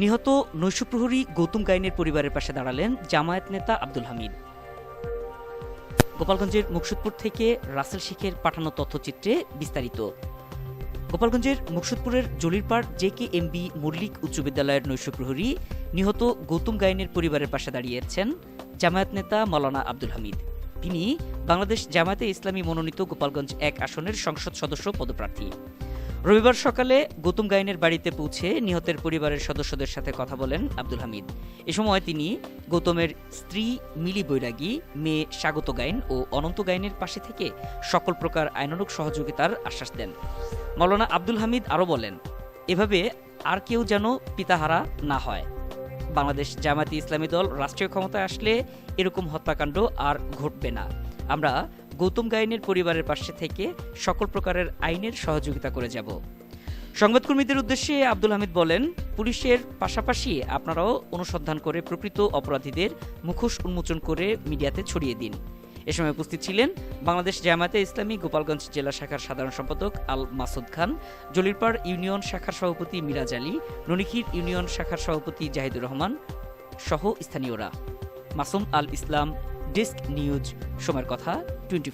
নিহত নৈশপ্রহরী গৌতম গাইনের পরিবারের পাশে দাঁড়ালেন জামায়াত নেতা আব্দুল হামিদ। গোপালগঞ্জের মুকসুদপুর থেকে রাসেল শেখের পাঠানো তথ্যচিত্রে বিস্তারিত। গোপালগঞ্জের মুকসুদপুরের Jalirpar J K M B Mallik উচ্চ বিদ্যালয়ের নৈশপ্রহরী নিহত গৌতম গাইনের পরিবারের পাশে দাঁড়িয়েছেন জামায়াত নেতা মৌলানা আব্দুল হামিদ। তিনি বাংলাদেশ জামায়াতে ইসলামী মনোনীত গোপালগঞ্জ এক আসনের সংসদ সদস্য পদপ্রার্থী। রবিবার সকালে গৌতম গাইনের বাড়িতে পৌঁছে নিহতের পরিবারের সদস্যদের সাথে কথা বলেন আব্দুল হামিদ। এ সময় তিনি গৌতমের স্ত্রী মিলি বৈরাগী, মেয়ে স্বাগত গাইন ও অনন্ত গাইনের পাশে থেকে সকল প্রকার আইনানুক সহযোগিতার আশ্বাস দেন। মৌলানা আব্দুল হামিদ আরও বলেন, এভাবে আর কেউ যেন পিতাহারা না হয়। বাংলাদেশ জামায়াতে ইসলামী দল রাষ্ট্রীয় ক্ষমতায় আসলে এরকম হত্যাকাণ্ড আর ঘটবে না। আমরা গৌতম গাইনের পরিবারের পাশে থেকে সকল প্রকারের আইনের সহযোগিতা করে যাব। সংবাদকর্মীদের উদ্দেশ্যে আব্দুল হামিদ বলেন, পুলিশের পাশাপাশি আপনারাও অনুসন্ধান করে প্রকৃত অপরাধীদের মুখোশ উন্মোচন করে মিডিয়াতে ছড়িয়ে দিন। এ সময় উপস্থিত ছিলেন বাংলাদেশ জামায়াতে ইসলামী গোপালগঞ্জ জেলা শাখার সাধারণ সম্পাদক আল মাসুদ খান জলিরপাড় ইউনিয়ন শাখার সভাপতি মিরাজ আলী, ননিখির ইউনিয়ন শাখার সভাপতি জাহিদুর রহমান সহ স্থানীয়রা। মাসুম আল ইসলাম ডেস্ক নিউজ সময়ের কথা টোয়েন্টি